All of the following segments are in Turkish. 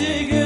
gece.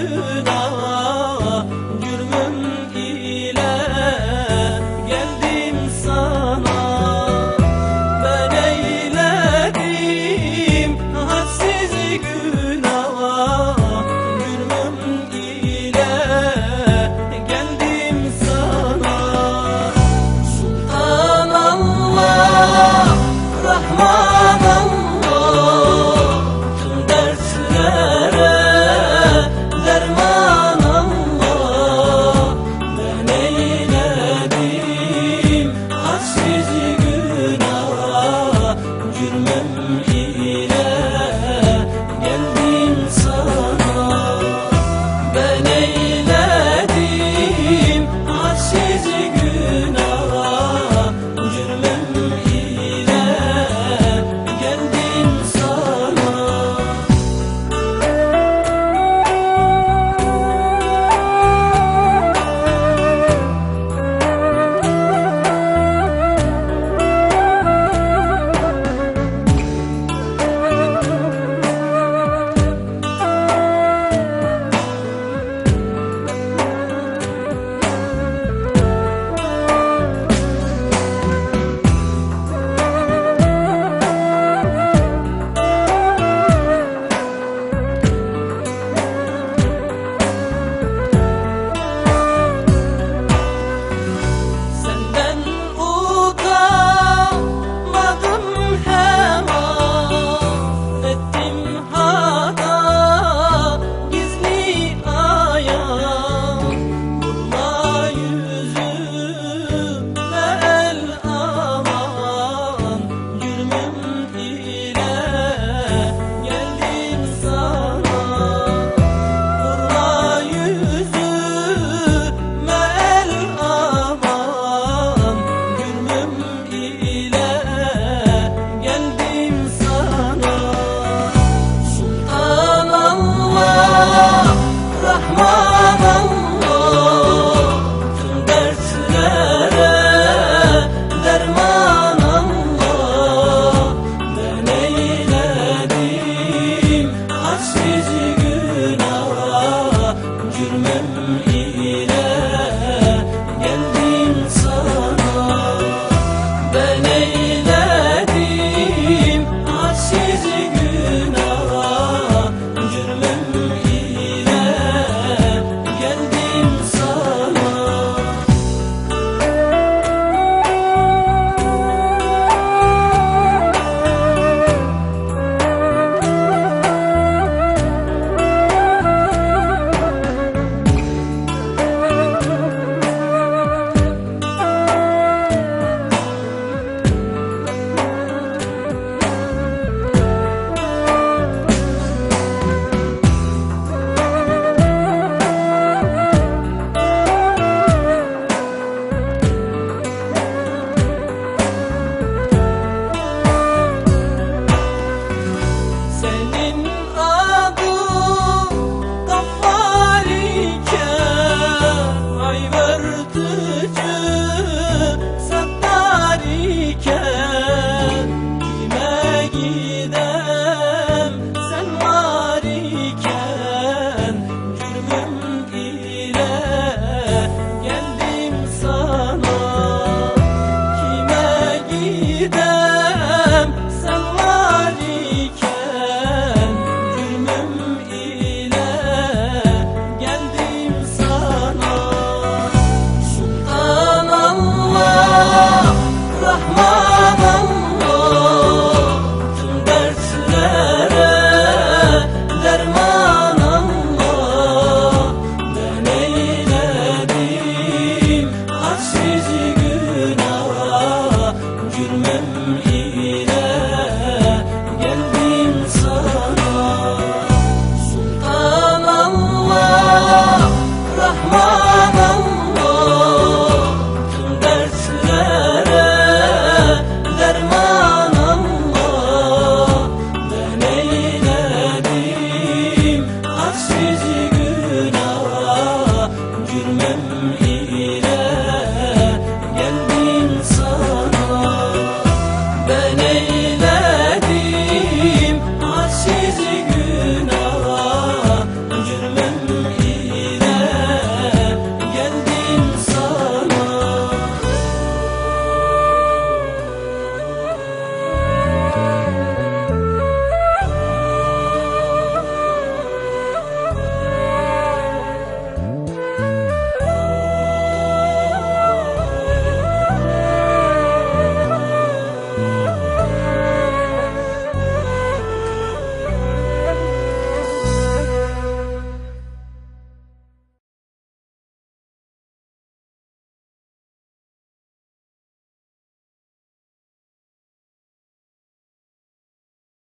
Ben gülmem ile geldim sana. Sultan Allah, Rahman Allah. Tüm dertlere derman Allah. Ben eyledim hadsiz günah. Gülmem ile